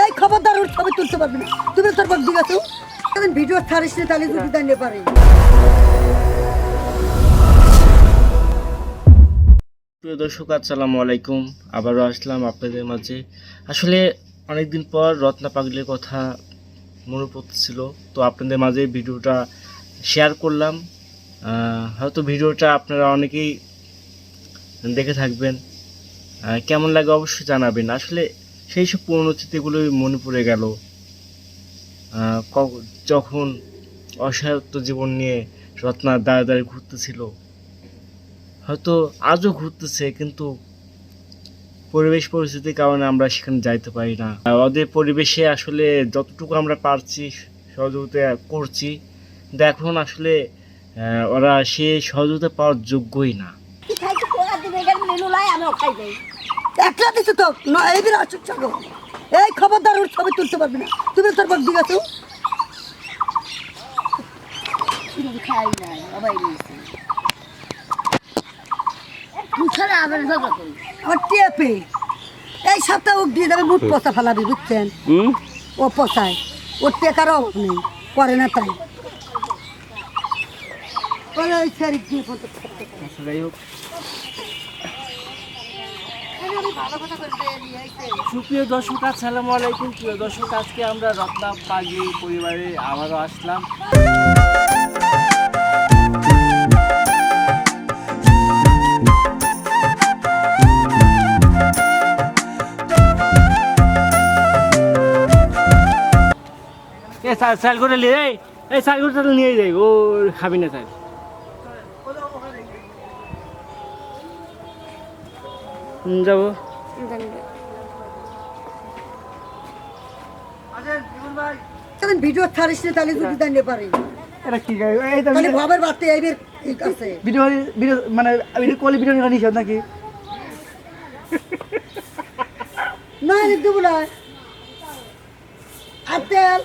এই খবরদার ওর ছবি তুলতে পারবি না। তুমি তোর তো ভিডিও ছাড়িস না, তাহলে পারি। প্রিয় দর্শক, আসসালামু আলাইকুম। আবারও আসলাম আপনাদের মাঝে। আসলে অনেকদিন পর রত্না পাগলের কথা মনে পড়তেছিল তো আপনাদের মাঝে ভিডিওটা শেয়ার করলাম। হয়তো ভিডিওটা আপনারা অনেকেই দেখে থাকবেন। কেমন লাগে অবশ্যই জানাবেন। আসলে সেই সব পুরনো স্মৃতিগুলোই মনে পড়ে গেল। যখন অসহায়ত্ব জীবন নিয়ে রত্না দাঁড়ে দাঁড়িয়ে ঘুরতেছিল। হয়তো আজও ঘুরতেছে, কিন্তু পরিবেশ পরিস্থিতির কারণে আমরা সেখানে যাইতে পারি না। ওদের পরিবেশে আসলে যতটুকু আমরা পারছি, সহযোগিতা করছি, কিন্তু এখন আসলে ওরা সে সহযোগিতা পাওয়ার যোগ্যই না। খাই একলা দিছো তো? না এই বিরা আসুক এই খবরদার ওর ছবি তুলতে পারবি না। তুমি তোর বাপ দিঘা তো খাই নাই সবাই নিয়েছে। আবার ঝগড়া করি। আমার টেপে। এই সপ্তাহ ও দিয়ে যাবে মুখ পচা ফেলাবি বুঝছেন? ও পচায়। ওর টেকারও অভাব নেই করে না তাই। ওই ওই দিয়ে যাই হোক। সুপ্রিয় দর্শক, আসসালামু আলাইকুম। প্রিয় দর্শক, আজকে আমরা রত্না পাগি পরিবারে আবারও আসলাম। এ সাইল করে নিয়ে এই সাইল করে নিয়ে যাই ও খাবি না সাইল যাব। ভিডিও ছাড়িস না তাহলে যদি জানতে পারি। এটা কি গাই? এই তাহলে ভাবের এইবার ঠিক আছে ভিডিও ভিডিও মানে ভিডিও কল ভিডিও নাকি? না আর তেল